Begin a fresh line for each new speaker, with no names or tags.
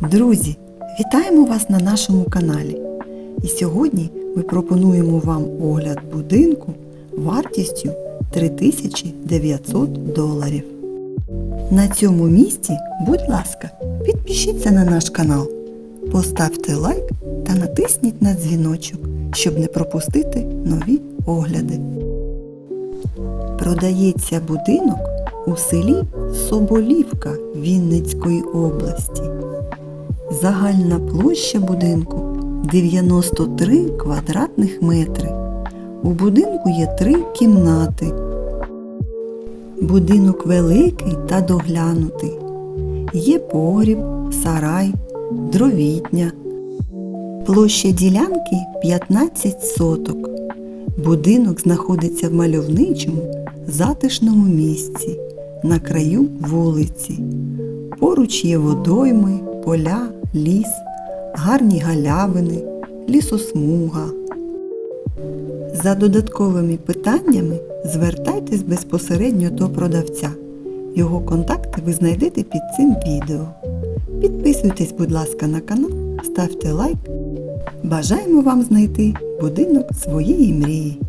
Друзі, вітаємо вас на нашому каналі. І сьогодні ми пропонуємо вам огляд будинку вартістю 3900 доларів. На цьому місці, будь ласка, підпишіться на наш канал, поставте лайк та натисніть на дзвіночок, щоб не пропустити нові огляди. Продається будинок у селі Соболівка Вінницької області. Загальна площа будинку 93 квадратних метри. У будинку є три кімнати. Будинок великий та доглянутий. Є погріб, сарай, дровітня. Площа ділянки 15 соток. Будинок знаходиться в мальовничому, затишному місці, на краю вулиці. Поруч є водойми, поля, ліс, гарні галявини, лісосмуга. За додатковими питаннями звертайтесь безпосередньо до продавця. Його контакти ви знайдете під цим відео. Підписуйтесь, будь ласка, на канал, ставте лайк. Бажаємо вам знайти будинок своєї мрії.